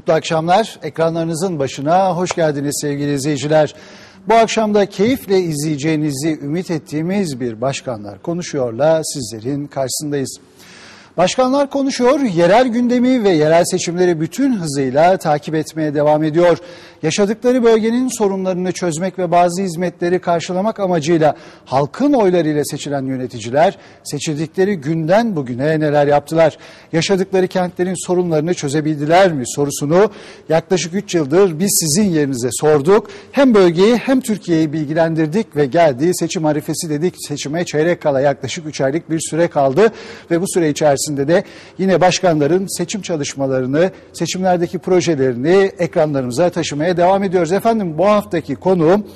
Mutlu akşamlar. Ekranlarınızın başına hoş geldiniz sevgili izleyiciler. Bu akşam da keyifle izleyeceğinizi ümit ettiğimiz bir başkanlar konuşuyorla sizlerin karşısındayız. Başkanlar konuşuyor, yerel gündemi ve yerel seçimleri bütün hızıyla takip etmeye devam ediyor. Yaşadıkları bölgenin sorunlarını çözmek ve bazı hizmetleri karşılamak amacıyla halkın oylarıyla seçilen yöneticiler seçildikleri günden bugüne neler yaptılar? Yaşadıkları kentlerin sorunlarını çözebildiler mi sorusunu yaklaşık 3 yıldır biz sizin yerinize sorduk. Hem bölgeyi hem Türkiye'yi bilgilendirdik ve geldi seçim arifesi dedik. Seçime çeyrek kala yaklaşık 3 aylık bir süre kaldı ve bu süre içerisinde de yine başkanların seçim çalışmalarını, seçimlerdeki projelerini ekranlarımıza taşımaya devam ediyoruz. Efendim bu haftaki konuğum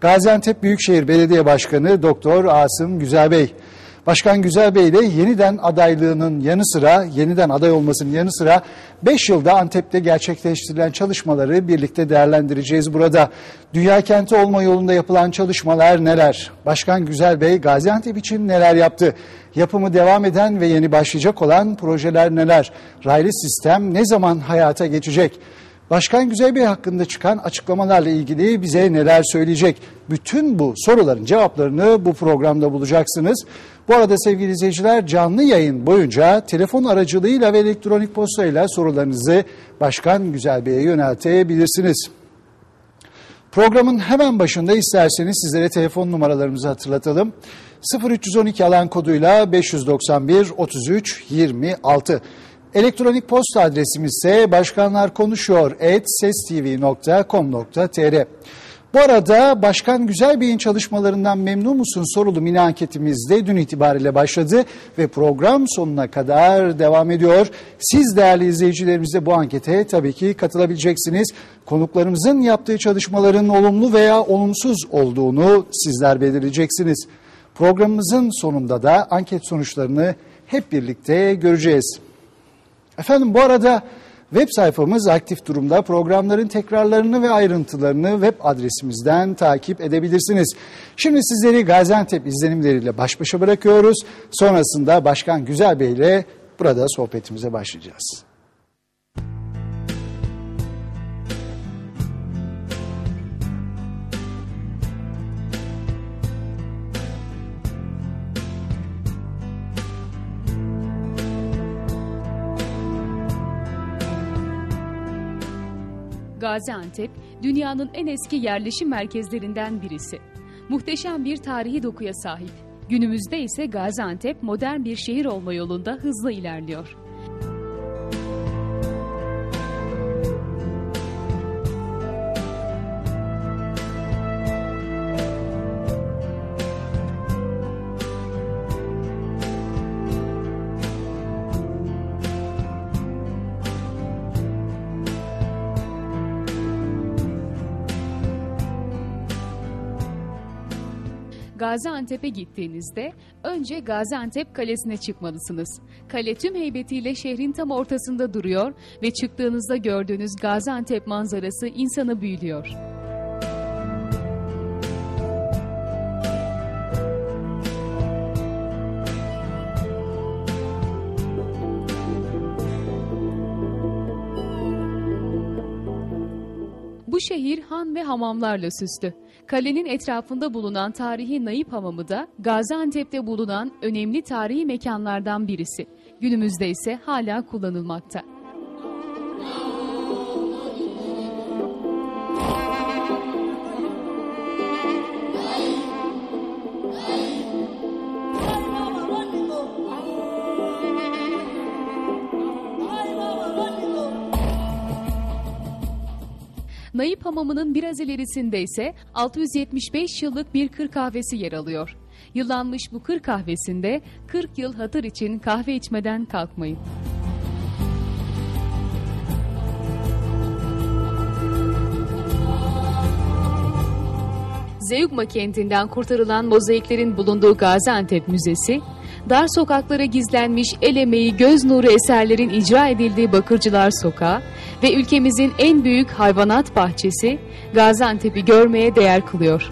Gaziantep Büyükşehir Belediye Başkanı Doktor Asım Güzelbey. Başkan Güzel Bey ile yeniden adaylığının yanı sıra, yeniden aday olmasının yanı sıra 5 yılda Antep'te gerçekleştirilen çalışmaları birlikte değerlendireceğiz burada. Dünya kenti olma yolunda yapılan çalışmalar neler? Başkan Güzel Bey Gaziantep için neler yaptı? Yapımı devam eden ve yeni başlayacak olan projeler neler? Raylı sistem ne zaman hayata geçecek? Başkan Güzel Bey hakkında çıkan açıklamalarla ilgili bize neler söyleyecek? Bütün bu soruların cevaplarını bu programda bulacaksınız. Bu arada sevgili izleyiciler canlı yayın boyunca telefon aracılığıyla ve elektronik postayla sorularınızı Başkan Güzel Bey'e yöneltebilirsiniz. Programın hemen başında isterseniz sizlere telefon numaralarımızı hatırlatalım. 0312 alan koduyla 591 33 26. Elektronik posta adresimiz ise başkanlarkonuşuyor@sestv.com.tr. Bu arada Başkan Güzel Bey'in çalışmalarından memnun musun sorulu mini anketimiz de dün itibariyle başladı ve program sonuna kadar devam ediyor. Siz değerli izleyicilerimiz de bu ankete tabii ki katılabileceksiniz. Konuklarımızın yaptığı çalışmaların olumlu veya olumsuz olduğunu sizler belirleyeceksiniz. Programımızın sonunda da anket sonuçlarını hep birlikte göreceğiz. Efendim bu arada web sayfamız aktif durumda. Programların tekrarlarını ve ayrıntılarını web adresimizden takip edebilirsiniz. Şimdi sizleri Gaziantep izlenimleriyle baş başa bırakıyoruz. Sonrasında Başkan Güzel Bey ile burada sohbetimize başlayacağız. Gaziantep, dünyanın en eski yerleşim merkezlerinden birisi. Muhteşem bir tarihi dokuya sahip. Günümüzde ise Gaziantep modern bir şehir olma yolunda hızlı ilerliyor. Gaziantep'e gittiğinizde önce Gaziantep Kalesi'ne çıkmalısınız. Kale tüm heybetiyle şehrin tam ortasında duruyor ve çıktığınızda gördüğünüz Gaziantep manzarası insanı büyülüyor. Bu şehir han ve hamamlarla süslü. Kalenin etrafında bulunan tarihi Naip Hamamı da Gaziantep'te bulunan önemli tarihi mekanlardan birisi. Günümüzde ise hala kullanılmakta. Naip Hamamı'nın biraz ilerisinde ise 675 yıllık bir kır kahvesi yer alıyor. Yıllanmış bu kır kahvesinde 40 yıl hatır için kahve içmeden kalkmayın. Zeugma kentinden kurtarılan mozaiklerin bulunduğu Gaziantep Müzesi, dar sokaklara gizlenmiş el emeği göz nuru eserlerin icra edildiği Bakırcılar Sokağı ve ülkemizin en büyük hayvanat bahçesi Gaziantep'i görmeye değer kılıyor.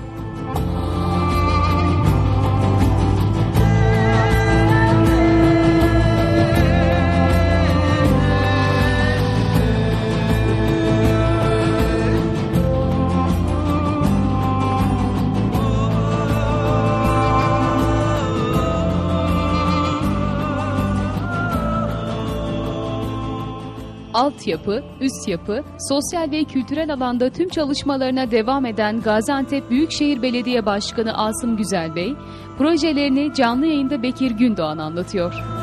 Altyapı, üst yapı, sosyal ve kültürel alanda tüm çalışmalarına devam eden Gaziantep Büyükşehir Belediye Başkanı Asım Güzel Bey, projelerini canlı yayında Bekir Gündoğan anlatıyor.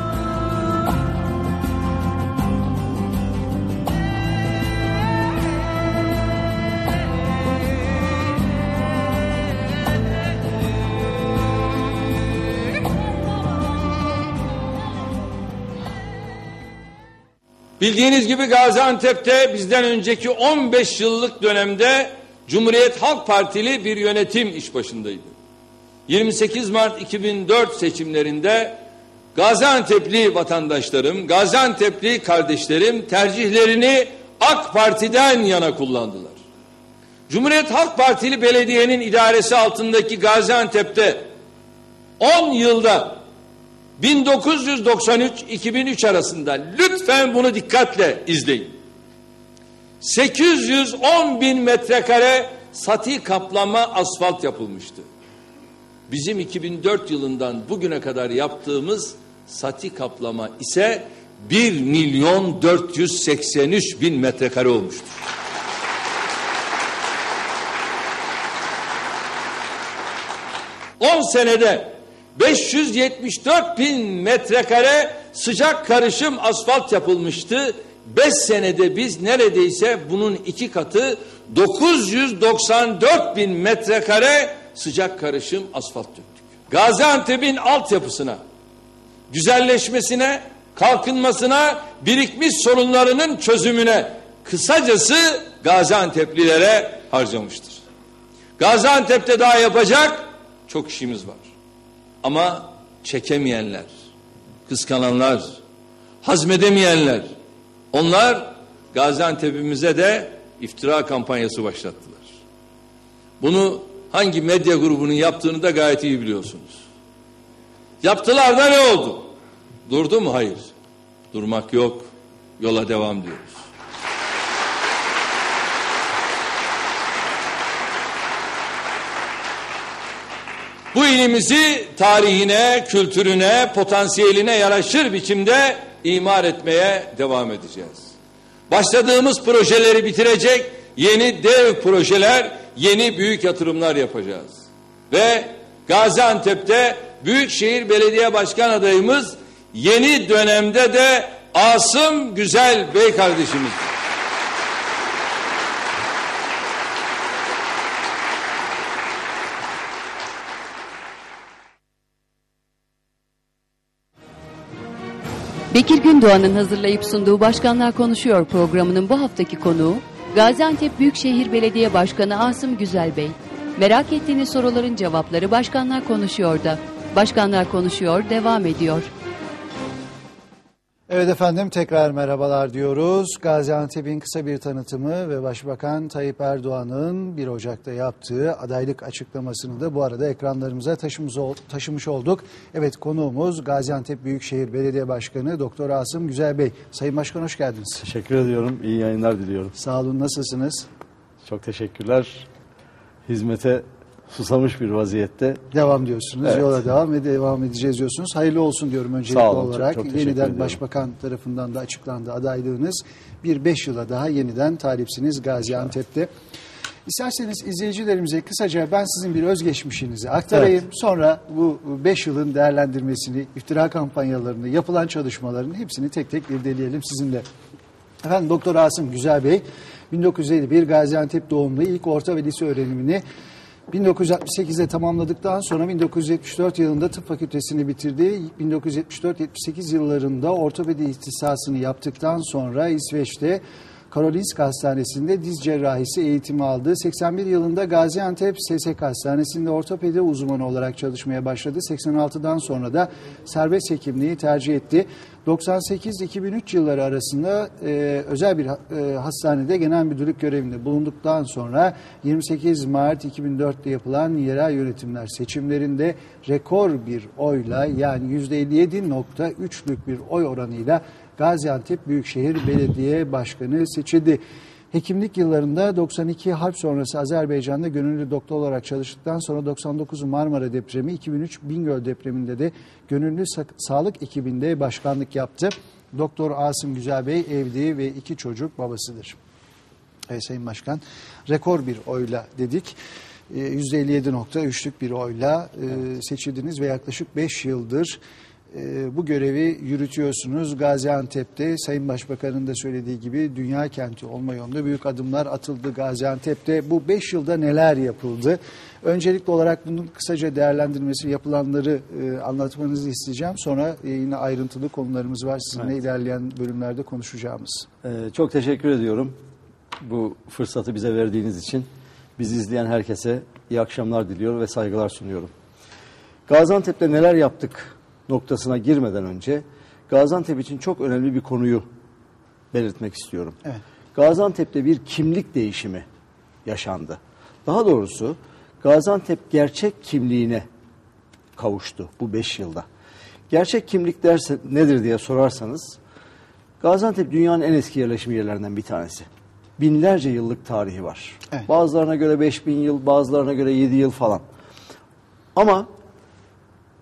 Bildiğiniz gibi Gaziantep'te bizden önceki 15 yıllık dönemde Cumhuriyet Halk Partili bir yönetim iş başındaydı. 28 Mart 2004 seçimlerinde Gaziantep'li vatandaşlarım, Gaziantep'li kardeşlerim tercihlerini AK Parti'den yana kullandılar. Cumhuriyet Halk Partili belediyenin idaresi altındaki Gaziantep'te 10 yılda 1993-2003 arasında lütfen bunu dikkatle izleyin. 810 bin metrekare sati kaplama asfalt yapılmıştı. Bizim 2004 yılından bugüne kadar yaptığımız sati kaplama ise 1 milyon 483 bin metrekare olmuştur. On senede 574 bin metrekare sıcak karışım asfalt yapılmıştı. 5 senede biz neredeyse bunun iki katı 994 bin metrekare sıcak karışım asfalt döktük. Gaziantep'in altyapısına, güzelleşmesine, kalkınmasına, birikmiş sorunlarının çözümüne kısacası Gaziantep'lilere harcamıştır. Gaziantep'te daha yapacak çok işimiz var. Ama çekemeyenler, kıskananlar, hazmedemeyenler, onlar Gaziantep'imize de iftira kampanyası başlattılar. Bunu hangi medya grubunun yaptığını da gayet iyi biliyorsunuz. Yaptılar da ne oldu? Durdu mu? Hayır. Durmak yok. Yola devam diyoruz. Bu ilimizi tarihine, kültürüne, potansiyeline yaraşır biçimde imar etmeye devam edeceğiz. Başladığımız projeleri bitirecek, yeni dev projeler, yeni büyük yatırımlar yapacağız. Ve Gaziantep'te Büyükşehir Belediye Başkan adayımız yeni dönemde de Asım Güzel Bey kardeşimiz. Bekir Gündoğan'ın hazırlayıp sunduğu Başkanlar Konuşuyor programının bu haftaki konuğu Gaziantep Büyükşehir Belediye Başkanı Asım Güzel Bey. Merak ettiğiniz soruların cevapları Başkanlar Konuşuyor'da. Başkanlar Konuşuyor devam ediyor. Evet efendim tekrar merhabalar diyoruz. Gaziantep'in kısa bir tanıtımı ve Başbakan Tayyip Erdoğan'ın 1 Ocak'ta yaptığı adaylık açıklamasını da bu arada ekranlarımıza taşımış, olduk. Evet konuğumuz Gaziantep Büyükşehir Belediye Başkanı Doktor Asım Güzel Bey. Sayın Başkan hoş geldiniz. Teşekkür ediyorum. İyi yayınlar diliyorum. Sağ olun nasılsınız? Çok teşekkürler. Hizmete susamış bir vaziyette. Devam diyorsunuz. Evet. Yola devam ve devam edeceğiz diyorsunuz. Hayırlı olsun diyorum öncelikli Sağ olun, çok- olarak. çok teşekkür yeniden ediyorum. Başbakan tarafından da açıklandı adaylığınız. Bir beş yıla daha yeniden talipsiniz Gaziantep'te. İsterseniz izleyicilerimize kısaca ben sizin bir özgeçmişinizi aktarayım. Sonra bu beş yılın değerlendirmesini, iftira kampanyalarını, yapılan çalışmaların hepsini tek tek irdeleyelim sizinle. Efendim Doktor Asım Güzel Bey 1951 Gaziantep doğumlu ilk orta ve lise öğrenimini 1968'de tamamladıktan sonra 1974 yılında tıp fakültesini bitirdi. 1974-78 yıllarında ortopedi ihtisasını yaptıktan sonra İsveç'te Karolinska Hastanesi'nde diz cerrahisi eğitimi aldı. 81 yılında Gaziantep SSK Hastanesi'nde ortopedi uzmanı olarak çalışmaya başladı. 86'dan sonra da serbest hekimliği tercih etti. 98-2003 yılları arasında e, özel bir e, hastanede genel müdürlük görevinde bulunduktan sonra 28 Mart 2004'te yapılan yerel yönetimler seçimlerinde rekor bir oyla yani %57.3'lük bir oy oranıyla Gaziantep Büyükşehir Belediye Başkanı seçildi. Hekimlik yıllarında 92 harp sonrası Azerbaycan'da gönüllü doktor olarak çalıştıktan sonra 99 Marmara depremi, 2003 Bingöl depreminde de gönüllü sa- sağlık ekibinde başkanlık yaptı. Doktor Asım Güzelbey evli ve iki çocuk babasıdır. Evet Sayın Başkan rekor bir oyla dedik. E, %57.3'lük bir oyla e, seçildiniz ve yaklaşık 5 yıldır e, bu görevi yürütüyorsunuz. Gaziantep'te Sayın Başbakan'ın da söylediği gibi dünya kenti olma yolunda büyük adımlar atıldı Gaziantep'te. Bu 5 yılda neler yapıldı? Öncelikli olarak bunun kısaca değerlendirmesi yapılanları e, anlatmanızı isteyeceğim. Sonra e, yine ayrıntılı konularımız var sizinle ilerleyen bölümlerde konuşacağımız. Ee, çok teşekkür ediyorum bu fırsatı bize verdiğiniz için. Bizi izleyen herkese iyi akşamlar diliyor ve saygılar sunuyorum. Gaziantep'te neler yaptık noktasına girmeden önce Gaziantep için çok önemli bir konuyu belirtmek istiyorum. Evet. Gaziantep'te bir kimlik değişimi yaşandı. Daha doğrusu Gaziantep gerçek kimliğine kavuştu bu beş yılda. Gerçek kimlik derse nedir diye sorarsanız Gaziantep dünyanın en eski yerleşim yerlerinden bir tanesi. Binlerce yıllık tarihi var. Evet. Bazılarına göre 5000 yıl, bazılarına göre 7 yıl falan. Ama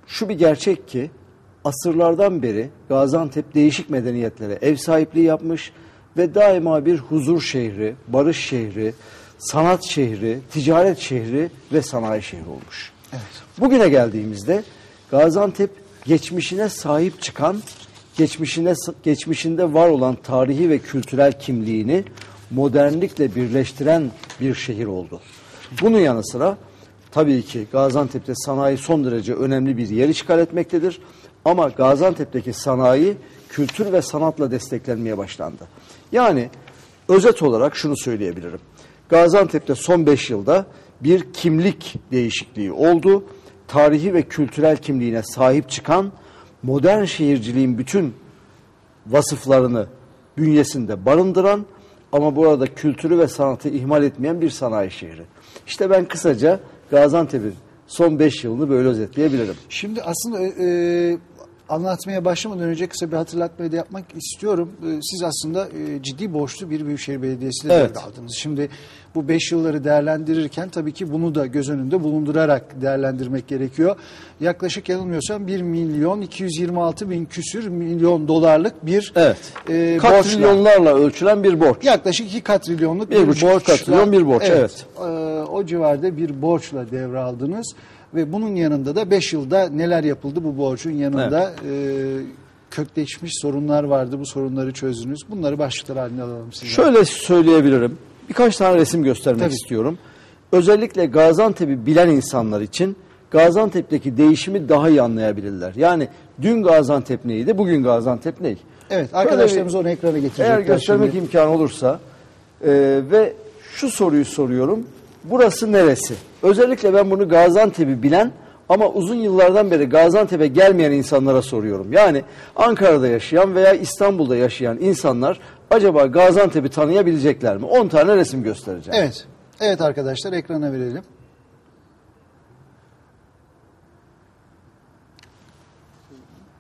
şu bir gerçek ki asırlardan beri Gaziantep değişik medeniyetlere ev sahipliği yapmış ve daima bir huzur şehri, barış şehri, sanat şehri, ticaret şehri ve sanayi şehri olmuş. Evet. Bugüne geldiğimizde Gaziantep geçmişine sahip çıkan, geçmişine geçmişinde var olan tarihi ve kültürel kimliğini modernlikle birleştiren bir şehir oldu. Bunun yanı sıra tabii ki Gaziantep'te sanayi son derece önemli bir yer işgal etmektedir. Ama Gaziantep'teki sanayi kültür ve sanatla desteklenmeye başlandı. Yani özet olarak şunu söyleyebilirim. Gaziantep'te son 5 yılda bir kimlik değişikliği oldu. Tarihi ve kültürel kimliğine sahip çıkan modern şehirciliğin bütün vasıflarını bünyesinde barındıran ama burada kültürü ve sanatı ihmal etmeyen bir sanayi şehri. İşte ben kısaca Gaziantep'in son 5 yılını böyle özetleyebilirim. Şimdi aslında e, anlatmaya başlamadan önce kısa bir hatırlatmayı da yapmak istiyorum. E, siz aslında e, ciddi borçlu bir Büyükşehir Belediyesi'ne Evet. devraldınız. Şimdi bu 5 yılları değerlendirirken tabii ki bunu da göz önünde bulundurarak değerlendirmek gerekiyor. Yaklaşık yanılmıyorsam 1 milyon 226 bin küsür milyon dolarlık bir Evet. e, Kat borçla. trilyonlarla ölçülen bir borç. Yaklaşık 2 katrilyonluk Bir bir, borçla. katrilyon bir borç, evet. e, o civarda bir borçla devraldınız ve bunun yanında da 5 yılda neler yapıldı bu borcun yanında e, kökleşmiş sorunlar vardı. Bu sorunları çözdünüz. Bunları başlıklar haline alalım sizden. Şöyle söyleyebilirim. Birkaç tane resim göstermek Tabii. istiyorum. Özellikle Gaziantep'i bilen insanlar için Gaziantep'teki değişimi daha iyi anlayabilirler. Yani dün Gaziantep neydi, bugün Gaziantep ney? Evet arkadaşlarımız onu ekrana getirecekler. Eğer göstermek şimdi. imkanı olursa e, ve şu soruyu soruyorum. Burası neresi? Özellikle ben bunu Gaziantep'i bilen ama uzun yıllardan beri Gaziantep'e gelmeyen insanlara soruyorum. Yani Ankara'da yaşayan veya İstanbul'da yaşayan insanlar acaba Gaziantep'i tanıyabilecekler mi? 10 tane resim göstereceğim. Evet. Evet arkadaşlar ekrana verelim.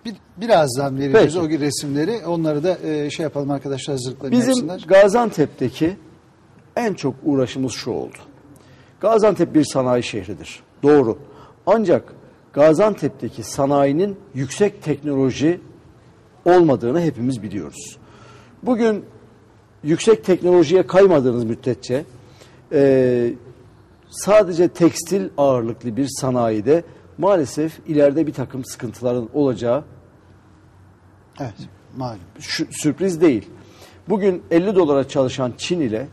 Bir, birazdan vereceğiz Peki. o resimleri. Onları da e, şey yapalım arkadaşlar hazırlıklarını Bizim yapsınlar. Gaziantep'teki en çok uğraşımız şu oldu. Gaziantep bir sanayi şehridir. Doğru. Ancak Gaziantep'teki sanayinin yüksek teknoloji olmadığını hepimiz biliyoruz. Bugün yüksek teknolojiye kaymadığınız müddetçe e, sadece tekstil ağırlıklı bir sanayide maalesef ileride bir takım sıkıntıların olacağı Evet malum. şu, sürpriz değil. Bugün 50 dolara çalışan Çin ile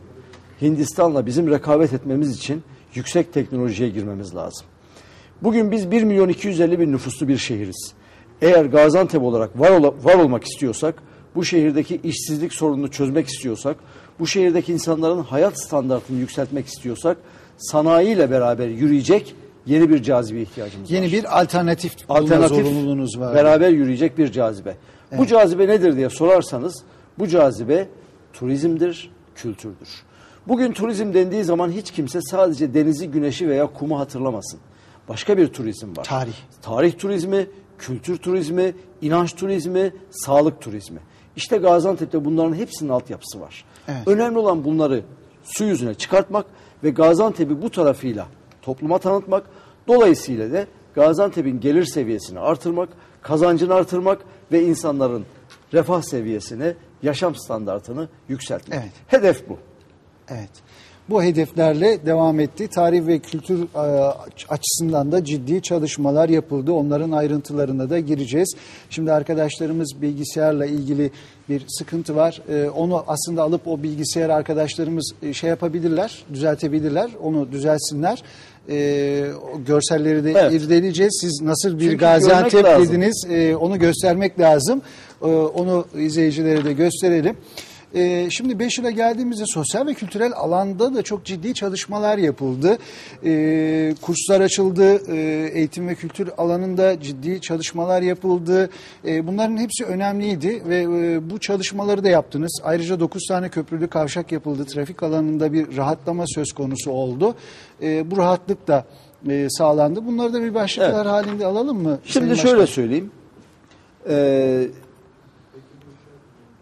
Hindistan'la bizim rekabet etmemiz için yüksek teknolojiye girmemiz lazım. Bugün biz 1 milyon 250 bin nüfuslu bir şehiriz. Eğer Gaziantep olarak var, ola- var olmak istiyorsak, bu şehirdeki işsizlik sorununu çözmek istiyorsak, bu şehirdeki insanların hayat standartını yükseltmek istiyorsak, sanayiyle beraber yürüyecek yeni bir cazibe ihtiyacımız var Yeni bir alternatif, alternatif zorunluluğunuz var. beraber yürüyecek bir cazibe. Bu cazibe nedir diye sorarsanız bu cazibe turizmdir, kültürdür. Bugün turizm dendiği zaman hiç kimse sadece denizi, güneşi veya kumu hatırlamasın. Başka bir turizm var. Tarih. Tarih turizmi, kültür turizmi, inanç turizmi, sağlık turizmi. İşte Gaziantep'te bunların hepsinin altyapısı var. Evet. Önemli olan bunları su yüzüne çıkartmak ve Gaziantep'i bu tarafıyla topluma tanıtmak. Dolayısıyla da Gaziantep'in gelir seviyesini artırmak, kazancını artırmak ve insanların refah seviyesini, yaşam standartını yükseltmek. Evet. Hedef bu. Evet. Bu hedeflerle devam etti. Tarih ve kültür e, açısından da ciddi çalışmalar yapıldı. Onların ayrıntılarına da gireceğiz. Şimdi arkadaşlarımız bilgisayarla ilgili bir sıkıntı var. E, Onu aslında alıp o bilgisayar arkadaşlarımız e, şey yapabilirler, düzeltebilirler. Onu düzelsinler. E, görselleri de Evet. irdeleyeceğiz. Siz nasıl bir Çünkü Gaziantep dediniz, e, onu göstermek lazım. E, Onu izleyicilere de gösterelim. Ee, şimdi 5 yıla geldiğimizde sosyal ve kültürel alanda da çok ciddi çalışmalar yapıldı. Ee, kurslar açıldı, ee, eğitim ve kültür alanında ciddi çalışmalar yapıldı. Ee, bunların hepsi önemliydi ve e, bu çalışmaları da yaptınız. Ayrıca 9 tane köprülü kavşak yapıldı. Trafik alanında bir rahatlama söz konusu oldu. Ee, bu rahatlık da e, sağlandı. Bunları da bir başlıklar Evet. halinde alalım mı? Şimdi şöyle Başkan? söyleyeyim. Ee,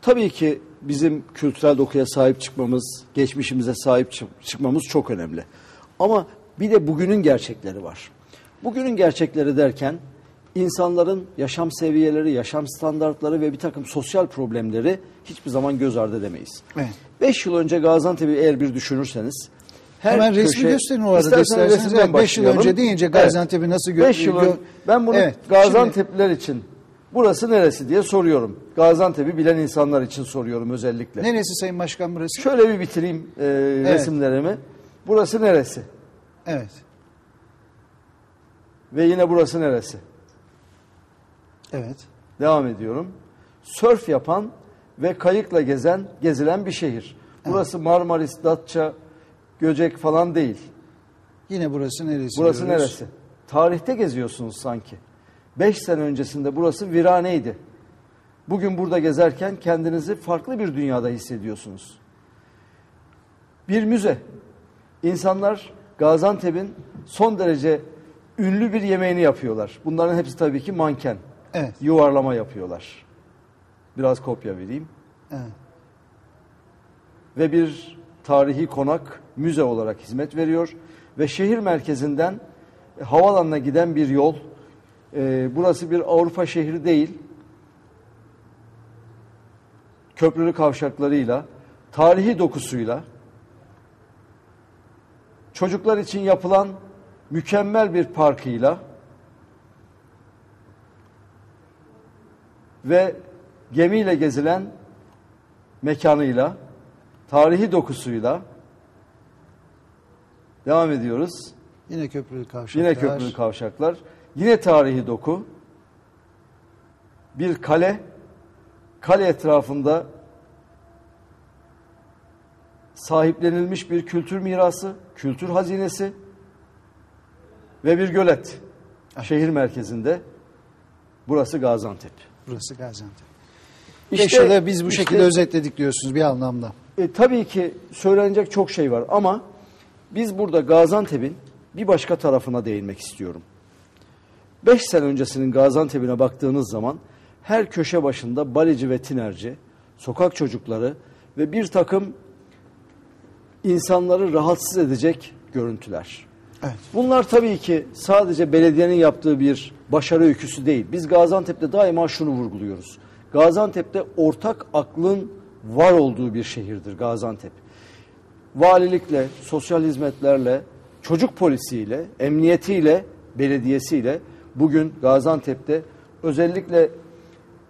tabii ki bizim kültürel dokuya sahip çıkmamız, geçmişimize sahip çık- çıkmamız çok önemli. Ama bir de bugünün gerçekleri var. Bugünün gerçekleri derken insanların yaşam seviyeleri, yaşam standartları ve bir takım sosyal problemleri hiçbir zaman göz ardı edemeyiz. Evet. 5 yıl önce Gaziantep'i eğer bir düşünürseniz her Hemen resmi köşe- gösterin o arada İsterseniz isterseniz. resimden Evet, beş yıl başlayalım. önce deyince Gaziantep'i nasıl gö- 5 yıl önce ben bunu Evet, Gaziantep'liler için burası neresi diye soruyorum. Gaziantep'i bilen insanlar için soruyorum özellikle. Neresi Sayın Başkan burası? Şöyle bir bitireyim e, resimlerimi. Burası neresi? Evet. Ve yine burası neresi? Evet. Devam ediyorum. Sörf yapan ve kayıkla gezen, gezilen bir şehir. Burası Marmaris, Datça, Göcek falan değil. Yine burası neresi? Burası diyoruz? neresi? Tarihte geziyorsunuz sanki. Beş sene öncesinde burası viraneydi. Bugün burada gezerken kendinizi farklı bir dünyada hissediyorsunuz. Bir müze. İnsanlar Gaziantep'in son derece ünlü bir yemeğini yapıyorlar. Bunların hepsi tabii ki manken. Evet. Yuvarlama yapıyorlar. Biraz kopya vereyim. Evet. ve bir tarihi konak müze olarak hizmet veriyor ve şehir merkezinden havalanına giden bir yol. E, burası bir Avrupa şehri değil. Köprülü kavşaklarıyla, tarihi dokusuyla, çocuklar için yapılan mükemmel bir parkıyla ve gemiyle gezilen mekanıyla, tarihi dokusuyla devam ediyoruz. Yine köprülü kavşaklar. Yine köprülü kavşaklar, yine tarihi doku. Bir kale, kale etrafında sahiplenilmiş bir kültür mirası, kültür hazinesi ve bir gölet. Şehir merkezinde. Burası Gaziantep. Burası Gaziantep. İşte- yılı biz bu işte- şekilde özetledik diyorsunuz bir anlamda. E, tabii ki söylenecek çok şey var ama biz burada Gaziantep'in bir başka tarafına değinmek istiyorum. Beş sene öncesinin Gaziantep'ine baktığınız zaman her köşe başında balici ve tinerci, sokak çocukları ve bir takım insanları rahatsız edecek görüntüler. Evet. Bunlar tabii ki sadece belediyenin yaptığı bir başarı öyküsü değil. Biz Gaziantep'te daima şunu vurguluyoruz. Gaziantep'te ortak aklın var olduğu bir şehirdir Gaziantep. Valilikle, sosyal hizmetlerle, çocuk polisiyle, emniyetiyle, belediyesiyle bugün Gaziantep'te özellikle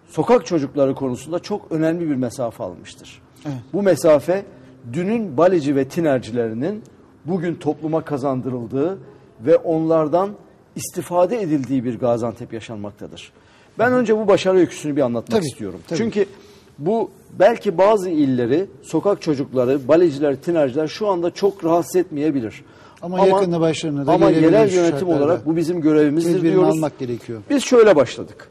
sokak çocukları konusunda çok önemli bir mesafe almıştır. Evet. Bu mesafe dünün balici ve tinercilerinin bugün topluma kazandırıldığı ve onlardan istifade edildiği bir Gaziantep yaşanmaktadır. Ben önce bu başarı öyküsünü bir anlatmak Tabii, istiyorum. tabii. Çünkü bu belki bazı illeri, sokak çocukları, baleciler, tinerciler şu anda çok rahatsız etmeyebilir. Ama yakında başlarına da Ama yerel yönetim olarak bu bizim görevimizdir Tedbirini diyoruz. almak gerekiyor. Biz şöyle başladık.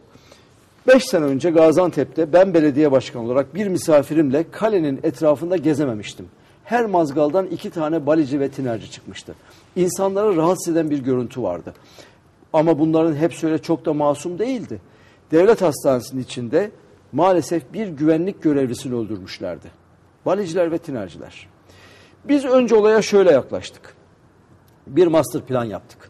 Beş sene önce Gaziantep'te ben belediye başkanı olarak bir misafirimle kalenin etrafında gezememiştim. Her mazgaldan iki tane balici ve tinerci çıkmıştı. İnsanları rahatsız eden bir görüntü vardı. Ama bunların hepsi öyle çok da masum değildi. Devlet hastanesinin içinde maalesef bir güvenlik görevlisini öldürmüşlerdi. Baliciler ve tinerciler. Biz önce olaya şöyle yaklaştık. Bir master plan yaptık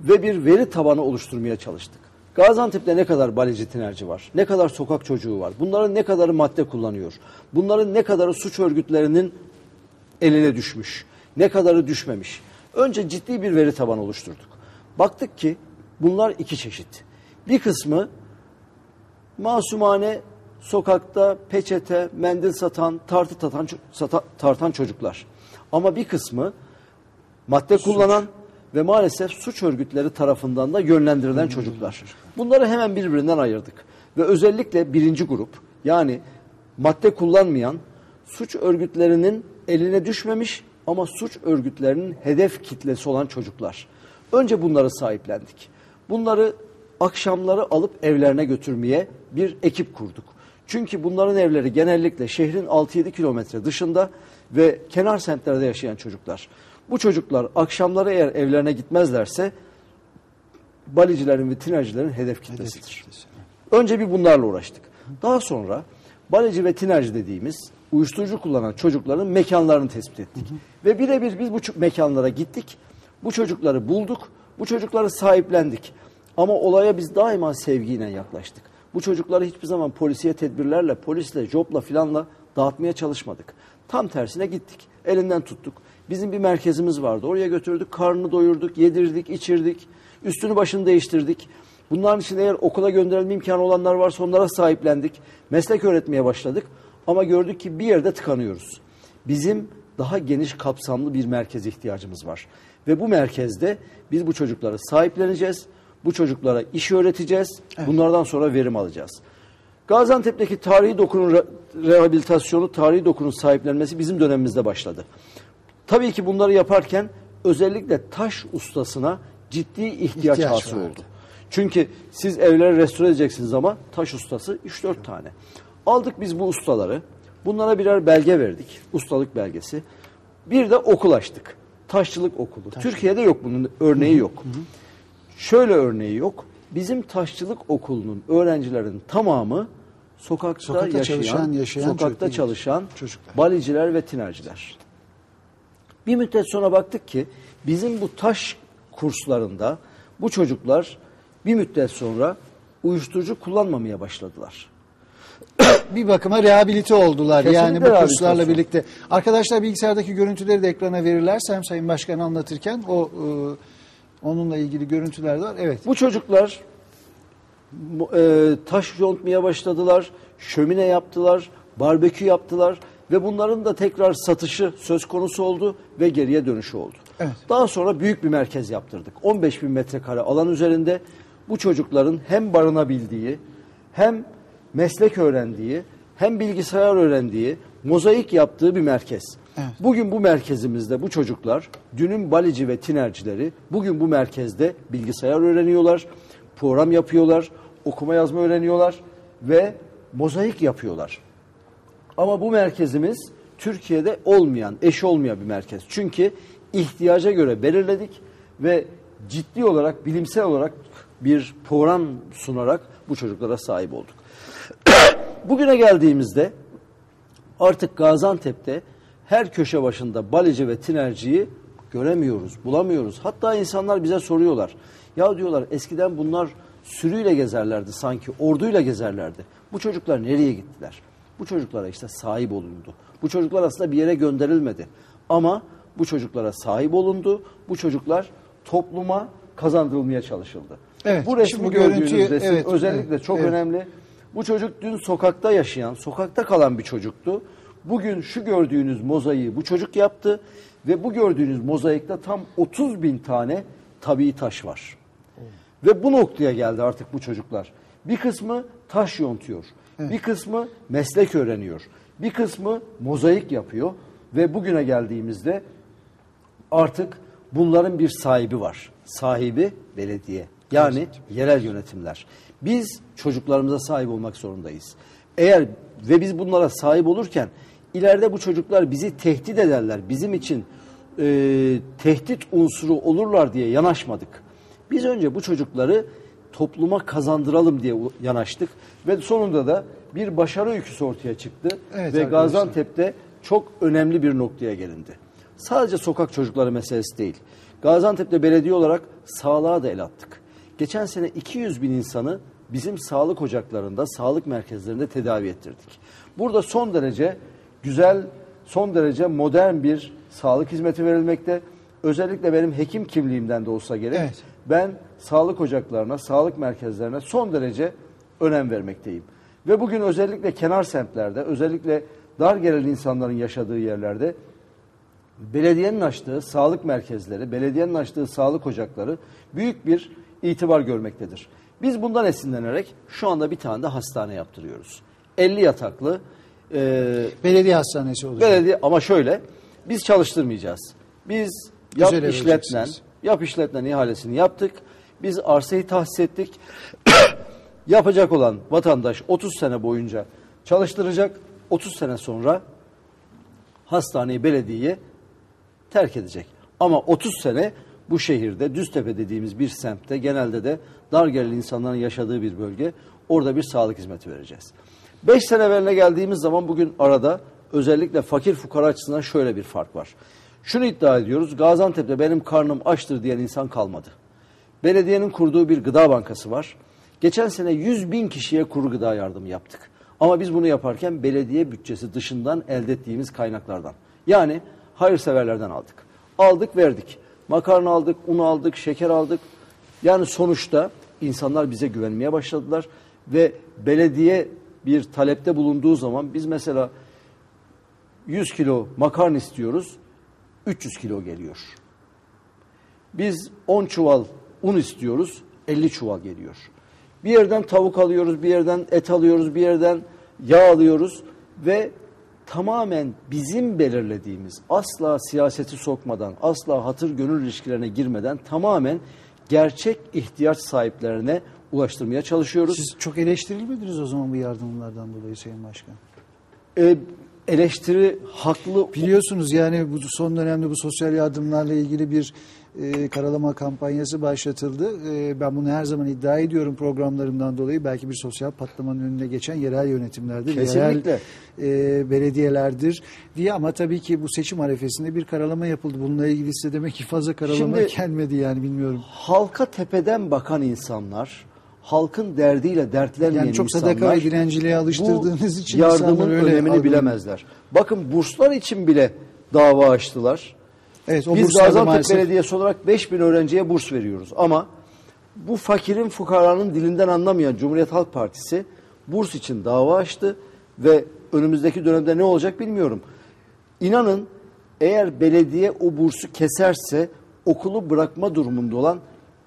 ve bir veri tabanı oluşturmaya çalıştık. Gaziantep'te ne kadar baleci tinerci var? Ne kadar sokak çocuğu var? Bunların ne kadarı madde kullanıyor? Bunların ne kadarı suç örgütlerinin eline düşmüş? Ne kadarı düşmemiş? Önce ciddi bir veri tabanı oluşturduk. Baktık ki bunlar iki çeşit. Bir kısmı masumane sokakta peçete, mendil satan, tartı tatan, sata- tartan çocuklar. Ama bir kısmı madde kullanan ve maalesef suç örgütleri tarafından da yönlendirilen çocuklar. Bunları hemen birbirinden ayırdık. Ve özellikle birinci grup yani madde kullanmayan suç örgütlerinin eline düşmemiş ama suç örgütlerinin hedef kitlesi olan çocuklar. Önce bunları sahiplendik. Bunları akşamları alıp evlerine götürmeye bir ekip kurduk. Çünkü bunların evleri genellikle şehrin 6-7 kilometre dışında ve kenar semtlerde yaşayan çocuklar. Bu çocuklar akşamları eğer evlerine gitmezlerse balicilerin ve tinercilerin hedef kitlesidir. Önce bir bunlarla uğraştık. Daha sonra baleci ve tinerci dediğimiz uyuşturucu kullanan çocukların mekanlarını tespit ettik. Ve birebir biz bu mekanlara gittik. Bu çocukları bulduk. Bu çocukları sahiplendik. Ama olaya biz daima sevgiyle yaklaştık. Bu çocukları hiçbir zaman polisiye tedbirlerle, polisle, jopla filanla dağıtmaya çalışmadık. Tam tersine gittik. Elinden tuttuk. Bizim bir merkezimiz vardı. Oraya götürdük, karnını doyurduk, yedirdik, içirdik. Üstünü başını değiştirdik. Bunların için eğer okula gönderilme imkanı olanlar varsa onlara sahiplendik. Meslek öğretmeye başladık. Ama gördük ki bir yerde tıkanıyoruz. Bizim daha geniş kapsamlı bir merkez ihtiyacımız var. Ve bu merkezde biz bu çocukları sahipleneceğiz. Bu çocuklara iş öğreteceğiz. Bunlardan sonra verim alacağız. Gaziantep'teki tarihi dokunun re- rehabilitasyonu, tarihi dokunun sahiplenmesi bizim dönemimizde başladı. Tabii ki bunları yaparken özellikle taş ustasına ciddi ihtiyaç, İhtiyaç hasıl vardı. oldu. Çünkü siz evleri restore edeceksiniz ama taş ustası 3-4 tane. Aldık biz bu ustaları. Bunlara birer belge verdik. Ustalık belgesi. Bir de okul açtık. Taşçılık okulu. Türkiye'de yok bunun örneği yok. Şöyle örneği yok. Bizim taşçılık okulunun öğrencilerin tamamı sokakta, Sokakta yaşayan, çalışan, yaşayan sokakta çocuklar. çalışan Çocuklar. baliciler ve tinerciler. Bir müddet sonra baktık ki bizim bu taş kurslarında bu çocuklar bir müddet sonra uyuşturucu kullanmamaya başladılar. bir bakıma rehabilite oldular. Kesinlikle yani bu kurslarla birlikte. Arkadaşlar bilgisayardaki görüntüleri de ekrana verirlersem Sayın Başkan anlatırken o e, onunla ilgili görüntüler de var. Evet. Bu çocuklar e, taş yontmaya başladılar, şömine yaptılar, barbekü yaptılar ve bunların da tekrar satışı söz konusu oldu ve geriye dönüşü oldu. Evet. Daha sonra büyük bir merkez yaptırdık. 15 bin metrekare alan üzerinde bu çocukların hem barınabildiği, hem meslek öğrendiği, hem bilgisayar öğrendiği, mozaik yaptığı bir merkez. Evet. Bugün bu merkezimizde bu çocuklar, dünün balici ve tinercileri bugün bu merkezde bilgisayar öğreniyorlar, program yapıyorlar, okuma yazma öğreniyorlar ve mozaik yapıyorlar. Ama bu merkezimiz Türkiye'de olmayan, eşi olmayan bir merkez. Çünkü ihtiyaca göre belirledik ve ciddi olarak, bilimsel olarak bir program sunarak bu çocuklara sahip olduk. Bugüne geldiğimizde artık Gaziantep'te her köşe başında balici ve tinerciyi göremiyoruz, bulamıyoruz. Hatta insanlar bize soruyorlar. Ya diyorlar eskiden bunlar sürüyle gezerlerdi sanki, orduyla gezerlerdi. Bu çocuklar nereye gittiler? Bu çocuklara işte sahip olundu. Bu çocuklar aslında bir yere gönderilmedi. Ama bu çocuklara sahip olundu. Bu çocuklar topluma kazandırılmaya çalışıldı. Evet, Bu resmi gördüğünüz görüntüyü- resim evet, özellikle evet, çok evet. önemli. Bu çocuk dün sokakta yaşayan, sokakta kalan bir çocuktu. Bugün şu gördüğünüz mozaiği bu çocuk yaptı ve bu gördüğünüz mozaikte tam 30 bin tane tabii taş var. Ve bu noktaya geldi artık bu çocuklar. Bir kısmı taş yontuyor, bir kısmı meslek öğreniyor, bir kısmı mozaik yapıyor ve bugüne geldiğimizde artık bunların bir sahibi var. Sahibi belediye. Yani yerel yönetimler. Biz çocuklarımıza sahip olmak zorundayız. Eğer ve biz bunlara sahip olurken ileride bu çocuklar bizi tehdit ederler. Bizim için e, tehdit unsuru olurlar diye yanaşmadık. Biz önce bu çocukları topluma kazandıralım diye yanaştık ve sonunda da bir başarı öyküsü ortaya çıktı Evet ve arkadaşlar. Gaziantep'te çok önemli bir noktaya gelindi. Sadece sokak çocukları meselesi değil. Gaziantep'te belediye olarak sağlığa da el attık. Geçen sene 200 bin insanı bizim sağlık ocaklarında, sağlık merkezlerinde tedavi ettirdik. Burada son derece güzel, son derece modern bir sağlık hizmeti verilmekte. Özellikle benim hekim kimliğimden de olsa gerek. Evet. Ben sağlık ocaklarına, sağlık merkezlerine son derece önem vermekteyim. Ve bugün özellikle kenar semtlerde, özellikle dar gelirli insanların yaşadığı yerlerde belediyenin açtığı sağlık merkezleri, belediyenin açtığı sağlık ocakları büyük bir itibar görmektedir. Biz bundan esinlenerek şu anda bir tane de hastane yaptırıyoruz. 50 yataklı e, Belediye hastanesi olacak. belediye ama şöyle biz çalıştırmayacağız. Biz yap Güzel işletmen, yap işletmen ihalesini yaptık. Biz arsayı tahsis ettik. Yapacak olan vatandaş 30 sene boyunca çalıştıracak. 30 sene sonra hastaneyi belediyeye terk edecek. Ama 30 sene bu şehirde Düztepe dediğimiz bir semtte genelde de dar gelirli insanların yaşadığı bir bölge orada bir sağlık hizmeti vereceğiz. 5 sene evveline geldiğimiz zaman bugün arada özellikle fakir fukara açısından şöyle bir fark var. Şunu iddia ediyoruz Gaziantep'te benim karnım açtır diyen insan kalmadı. Belediyenin kurduğu bir gıda bankası var. Geçen sene 100 bin kişiye kuru gıda yardımı yaptık. Ama biz bunu yaparken belediye bütçesi dışından elde ettiğimiz kaynaklardan. Yani hayırseverlerden aldık. Aldık verdik. Makarna aldık, un aldık, şeker aldık. Yani sonuçta insanlar bize güvenmeye başladılar. Ve belediye bir talepte bulunduğu zaman biz mesela 100 kilo makarna istiyoruz, 300 kilo geliyor. Biz 10 çuval un istiyoruz, 50 çuval geliyor. Bir yerden tavuk alıyoruz, bir yerden et alıyoruz, bir yerden yağ alıyoruz ve tamamen bizim belirlediğimiz, asla siyaseti sokmadan, asla hatır gönül ilişkilerine girmeden tamamen gerçek ihtiyaç sahiplerine ulaştırmaya çalışıyoruz. Siz çok eleştirilmediniz o zaman bu yardımlardan dolayı Sayın Başkan. Ee, eleştiri haklı Biliyorsunuz yani bu son dönemde bu sosyal yardımlarla ilgili bir e, karalama kampanyası başlatıldı. E, ben bunu her zaman iddia ediyorum programlarımdan dolayı. Belki bir sosyal patlamanın önüne geçen yerel yönetimlerdir, Kesinlikle. yerel e, belediyelerdir diye. Ama tabii ki bu seçim arefesinde bir karalama yapıldı. Bununla ilgili size demek ki fazla karalama Şimdi- gelmedi yani bilmiyorum. halka tepeden bakan insanlar, halkın derdiyle dertlenmeyen Yani çok insanlar sadaka ve dilenciliğe alıştırdığınız bu için yardımın öyle önemini algılıyor. bilemezler. Bakın burslar için bile dava açtılar. Evet, o Biz Gaziantep maalesef- Belediyesi olarak 5000 öğrenciye burs veriyoruz. Ama bu fakirin fukaranın dilinden anlamayan Cumhuriyet Halk Partisi burs için dava açtı ve önümüzdeki dönemde ne olacak bilmiyorum. İnanın eğer belediye o bursu keserse okulu bırakma durumunda olan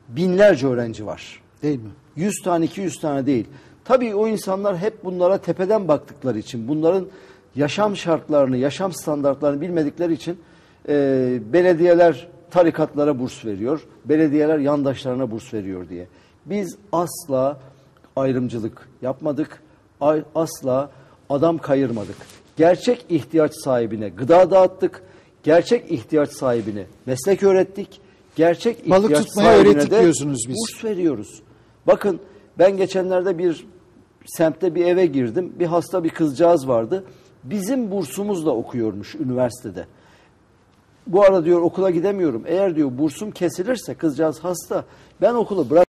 binlerce öğrenci var. Değil mi? 100 tane 200 tane değil. Tabii o insanlar hep bunlara tepeden baktıkları için, bunların yaşam şartlarını, yaşam standartlarını bilmedikleri için e, belediyeler tarikatlara burs veriyor, belediyeler yandaşlarına burs veriyor diye. Biz asla ayrımcılık yapmadık, asla adam kayırmadık. Gerçek ihtiyaç sahibine gıda dağıttık, gerçek ihtiyaç sahibine meslek öğrettik, gerçek Balık ihtiyaç tutmayı sahibine öğrettik de diyorsunuz biz. Burs veriyoruz. Bakın ben geçenlerde bir semtte bir eve girdim. Bir hasta bir kızcağız vardı. Bizim bursumuzla okuyormuş üniversitede. Bu arada diyor okula gidemiyorum. Eğer diyor bursum kesilirse kızcağız hasta. Ben okulu bırak